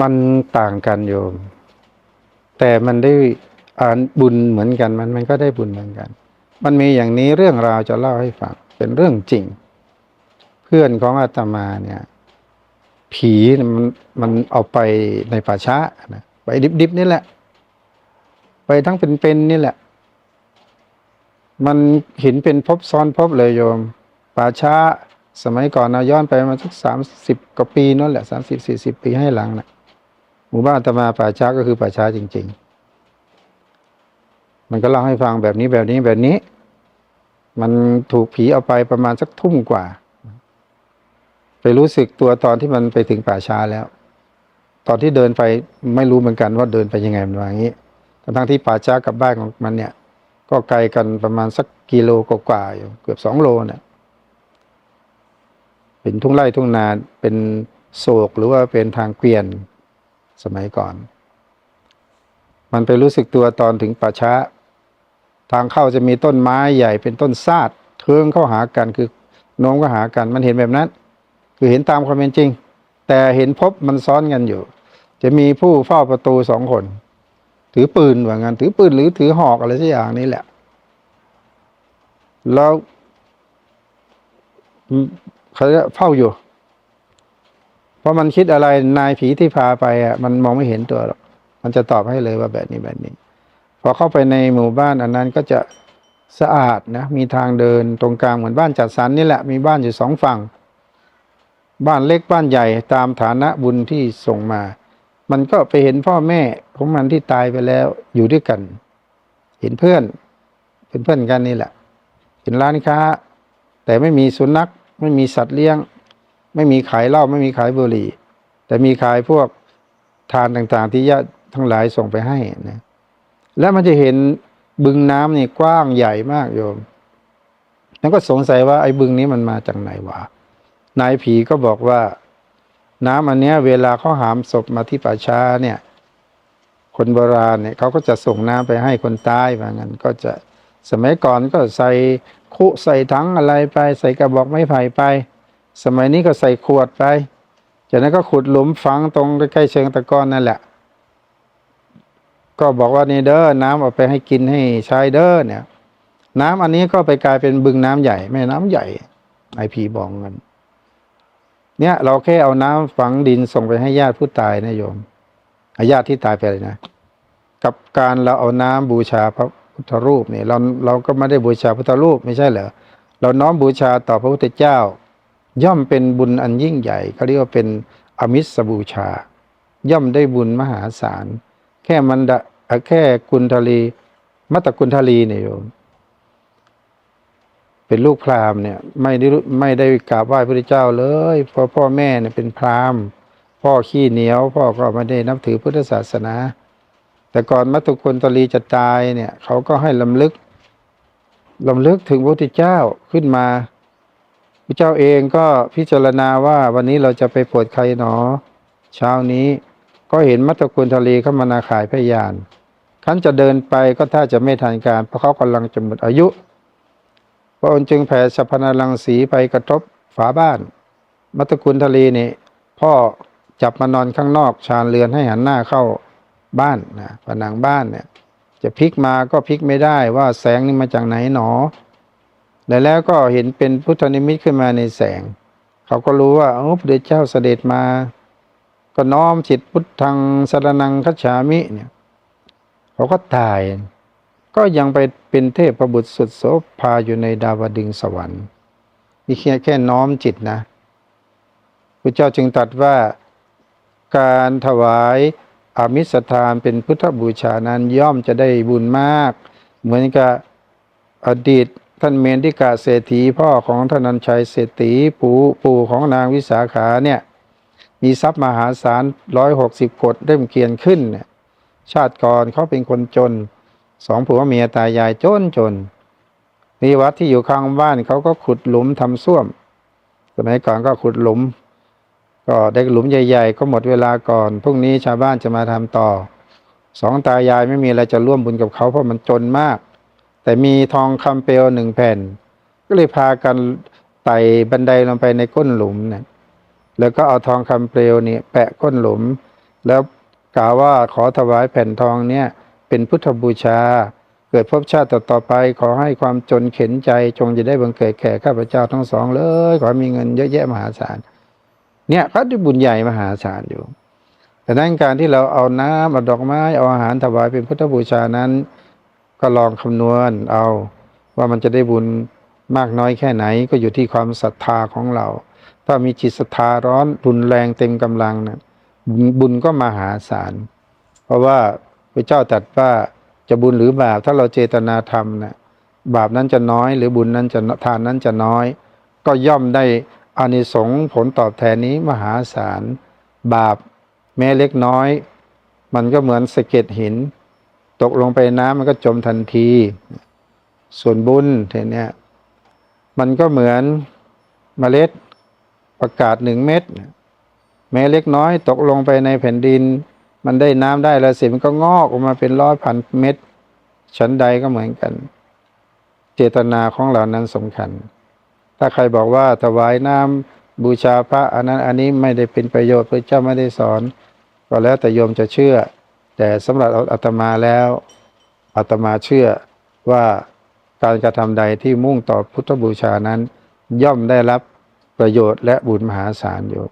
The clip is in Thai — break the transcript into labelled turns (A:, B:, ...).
A: มันต่างกันโยม แต่มันได้อ่านบุญเหมือนกันมันมันก็ได้บุญเหมือนกัน มันมีอย่างนี้เรื่องราวจะเล่าให้ฟังเป็นเรื่องจริง เพื่อนของอาตมาเนี่ย ผีมันมันเอาไปในป่าช้านะไปดิบๆนี่แหละ ไปทั้งเป็นๆนี่แหละ มันเห็นเป็นภพซ้อนภพเลยโยม ป่าช้าสมัยก่อนนะย้อนไปมาสักสามสิบกว่าปีนั่นแหละสามสิบสี่สิบปีให้หลังนะห มู่บ้านตมาป่าช้าก็คือป่าช้าจริง ๆ มันก็เล่าให้ฟังแบบนี้แบบนี้แบบนี้ มันถูกผีเอาไปประมาณสักทุ่มกว่า ไปรู้สึกตัวตอนที่มันไปถึงป่าช้าแล้ว ตอนที่เดินไปไม่รู้เหมือนกันว่าเดินไปยังไงมันว่าอย่างนี้ทั้งที่ป่าช้ากับบ้านของมันเนี่ย ก็ไกลกันประมาณสักกิโลกว่าๆอยู่เกือบสองโลเนี่ยเป็นทุ่งไร่ทุ่งนาเป็นโศกหรือว่าเป็นทางเกวียน สมัยก่อน มันไปรู้สึกตัวตอนถึงป่าช้า ทางเข้าจะมีต้นไม้ใหญ่เป็นต้นซาดเทิงเข้าหากันคือโน้มก็หากันมันเห็นแบบนั้น คือเห็นตามความเป็นจริง แต่เห็นพบมันซ้อนกันอยู่ จะมีผู้เฝ้าประตูสองคน ถือปืนว่างั้นถือปืนหรือถือหอกอะไรสักอย่างนี้แหละ แล้วเขาจะเฝ้าอยู่ พราะมันคิดอะไรนายผีที่พาไปอะมันมองไม่เห็นตัวหรอกมันจะตอบให้เลยว่าแบบนี้แบบนี้ พอเข้าไปในหมู่บ้านอันนั้นก็จะสะอาดนะมีทางเดินตรงกลางเหมือนบ้านจัดสรรนี่แหละมีบ้านอยู่สองฝั่ง บ้านเล็กบ้านใหญ่ตามฐานะบุญที่ส่งมา มันก็ไปเห็นพ่อแม่ของมันที่ตายไปแล้วอยู่ด้วยกัน เห็นเพื่อนเป็นเพื่อนกันนี่แหละ เห็นร้านค้า แต่ไม่มีสุนัขไม่มีสัตว์เลี้ยง ไม่มีขายเหล้าไม่มีขายบุหรี่ แต่มีขายพวกทานต่างๆ ที่ญาติทั้งหลายส่งไปให้นะแล้วมันจะเห็นบึงน้ำนี่กว้างใหญ่มากโยม แล้วก็สงสัยว่าไอ้บึงนี้มันมาจากไหนวะนายผีก็บอกว่า น้ำอันเนี้ย เวลาเขาหามศพมาที่ป่าช้าเนี่ย คนโบราณเนี่ยเขาก็จะส่งน้ำไปให้คนตายว่างั้นก็จะสมัยก่อนก็ใส่คุใส่ถังอะไรไป ใส่กระบอกไม้ไผ่ไป สมัยนี้ก็ใส่ขวดไป จากนั้นก็ขุดหลุมฝังตรงใกล้ๆเชิงตะกอนนั่นแหละ ก็บอกว่านี่เด้อน้ำเอาไปให้กินให้ใช้เด้อเนี่ย น้ำอันนี้ก็ไปกลายเป็นบึงน้ำใหญ่แม่น้ำใหญ่ไอพีบอกกันเนี่ยเราแค่เอาน้ำฝังดินส่งไปให้ญาติผู้ตายนะโยมญาติที่ตายไปเลยนะ กับการเราเอาน้ำบูชาพระพุทธรูปเนี่ยเราเราก็ไม่ได้บูชาพุทธรูปไม่ใช่เหรอเราน้อมบูชาต่อพระพุทธเจ้า ย่อมเป็นบุญอันยิ่งใหญ่เขาเรียกว่าเป็นอมิสบูชา ย่อมได้บุญมหาศาล แค่มันดะแค่กุณทลีมัตตกุณทลีเนี่ยโยมเป็นลูกพราหมณ์เนี่ยไม่ได้ไม่ได้กราบไหว้พระเจ้าเลยเพราะพ่อแม่เนี่ยเป็นพราหมณ์ พ่อขี้เหนียว พ่อก็ไม่ได้นับถือพุทธศาสนา แต่ก่อนมัตตกุณทลีจะตายเนี่ยเขาก็ให้ลำลึกลำลึกถึงพระพุทธเจ้าขึ้นมา พระเจ้าเองก็พิจารณาว่าวันนี้เราจะไปโปรดใครหนอ เช้านี้ก็เห็นมัตตกุลทะเลเข้ามานาขายพยานขันจะเดินไปก็ถ้าจะไม่ทันการ เพราะเขากำลังจะหมดอายุพระองค์จึงแผ่สัพพนารังสีไปกระทบฝาบ้าน มัตตกุลทะเลนี่พ่อจับมานอนข้างนอกชานเรือนให้หันหน้าเข้าบ้านนะผนังบ้านเนี่ยจะพลิกมาก็พลิกไม่ได้ว่าแสงนี่มาจากไหนหนอ และแล้วก็เห็นเป็นพุทธนิมิตขึ้นมาในแสง เขาก็รู้ว่าโอ้พระเจ้าเสด็จมา ก็น้อมจิตพุทธังสรนังคัจฉามิเนี่ยเขาก็ตาย ก็ยังไปเป็นเทพประบุตรสุดโสภาอยู่ในดาวดึงสวรรค์นี่แค่แค่น้อมจิตนะพระเจ้าจึงตรัสว่าการถวายอามิสทานเป็นพุทธบูชานั้นย่อมจะได้บุญมาก เหมือนกับอดีต ท่านเมนทิกาเศรษฐีพ่อของท่านนันชัยเศรษฐีปู่ปู่ของนางวิสาขาเนี่ยมีทรัพย์มหาศาลร้อยหกสิบกดเริ่มเกียนขึ้นเนี่ยชาติก่อนเขาเป็นคนจนสองผัวเมียตายายจนจนมีวัดที่อยู่ข้างบ้านเขาก็ขุดหลุมทำส้วม สมัยก่อนก็ขุดหลุม ก็ได้หลุมใหญ่ ๆ ก็หมดเวลาก่อนพรุ่งนี้ชาวบ้านจะมาทำต่อสองตายายไม่มีอะไรจะร่วมบุญกับเขาเพราะมันจนมาก แต่มีทองคำเปลวหนึ่งแผ่น ก็เลยพากันไต่บันไดลงไปในก้นหลุมนี่แล้วก็เอาทองคำเปลวนี่แปะก้นหลุม แล้วกล่าวว่าขอถวายแผ่นทองเนี่ยเป็นพุทธบูชา เกิดภพชาติต่อไป ขอให้ความจนเข็นใจจงจะได้บังเกิดแก่ข้าพเจ้าทั้งสองเลย ขอมีเงินเยอะแยะมหาศาล เนี่ยเขาได้บุญใหญ่มหาศาลอยู่แต่นั้นการที่เราเอาน้ำเอาดอกไม้เอาอาหารถวายเป็นพุทธบูชานั้น ก็ลองคำนวณเอาว่ามันจะได้บุญมากน้อยแค่ไหนก็อยู่ที่ความศรัทธาของเรา ถ้ามีจิตศรัทธาร้อนรุนแรงเต็มกำลังนะบุญบุญก็มหาศาล เพราะว่าพระเจ้าตรัสว่าจะบุญหรือบาปถ้าเราเจตนาทำนะบาปนั้นจะน้อยหรือบุญนั้นจะทานนั้นจะน้อย ก็ย่อมได้อานิสงส์ผลตอบแทนนี้มหาศาล บาปแม้เล็กน้อย มันก็เหมือนสะเก็ดหิน ตกลงไปน้ำมันก็จมทันที ส่วนบุญเนี่ย มันก็เหมือนเมล็ดประกาศหนึ่งเม็ดแม้เล็กน้อย ตกลงไปในแผ่นดิน มันได้น้ำได้แล้วสิมันก็งอกออกมาเป็นร้อยพันเม็ดชั้นใดก็เหมือนกัน เจตนาของเรานั้นสำคัญ ถ้าใครบอกว่าถวายน้ำบูชาพระอันนั้นอันนี้ไม่ได้เป็นประโยชน์พระเจ้าไม่ได้สอน ก็แล้วแต่โยมจะเชื่อ แต่สำหรับอาตมาแล้วอาตมาเชื่อว่าการกระทำใดที่มุ่งต่อพุทธบูชานั้น ย่อมได้รับประโยชน์และบุญมหาศาลอยู่